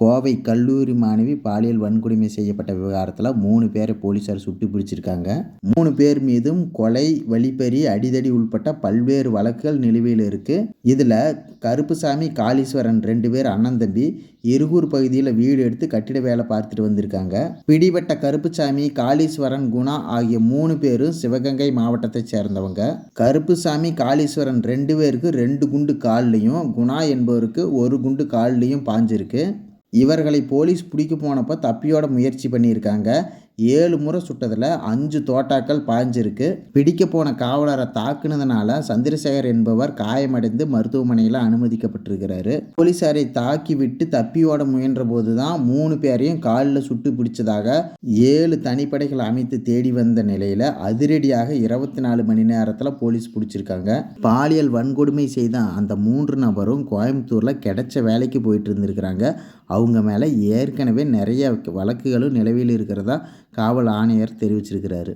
கோவை கல்லூரி மாணவி பாலியல் வன்கொடுமை செய்யப்பட்ட விவகாரத்தில் மூணு பேரை போலீஸார் சுட்டு பிடிச்சிருக்காங்க. மூணு பேர் மீதும் கொலை வழிப்பறி அடிதடி உள்பட்ட பல்வேறு வழக்குகள் நிலுவையில் இருக்குது இதில் கருப்புசாமி காளீஸ்வரன் ரெண்டு பேர் அண்ணன் தம்பி இருகூர் பகுதியில் வீடு எடுத்து கட்டிட வேலை பார்த்துட்டு வந்திருக்காங்க. பிடிபட்ட கருப்புசாமி காளீஸ்வரன் குணா ஆகிய மூணு பேரும் சிவகங்கை மாவட்டத்தை சேர்ந்தவங்க. கருப்புசாமி காளீஸ்வரன் ரெண்டு பேருக்கு ரெண்டு குண்டு கால்லையும் குணா என்பவருக்கு ஒரு குண்டு கால்லையும் பாஞ்சிருக்கு. இவர்களை போலீஸ் பிடிக்க போனப்போ தப்பியோட முயற்சி பண்ணியிருக்காங்க. ஏழு முறை சுட்டதில் அஞ்சு தோட்டாக்கள் பாய்ஞ்சிருக்கு. பிடிக்க போன காவலரை தாக்குனதுனால சந்திரசேகர் என்பவர் காயமடைந்து மருத்துவமனையில் அனுமதிக்கப்பட்டிருக்கிறாரு. போலீஸாரை தாக்கி விட்டு தப்பியோட முயன்ற போது தான் மூணு பேரையும் காலில் சுட்டு பிடிச்சதாக ஏழு தனிப்படைகள் அமைத்து தேடி வந்த நிலையில் அதிரடியாக இருபத்தி நாலு மணி நேரத்தில் போலீஸ் பிடிச்சிருக்காங்க. பாலியல் வன்கொடுமை செய்த அந்த மூன்று நபரும் கோயம்புத்தூரில் கிடைச்ச வேலைக்கு போயிட்டு இருந்திருக்கிறாங்க. அவங்க மேலே ஏற்கனவே நிறைய வழக்குகளும் நிலவில் இருக்கிறதா காவல் ஆணையர் தெரிவிச்சிருக்கிறாரு.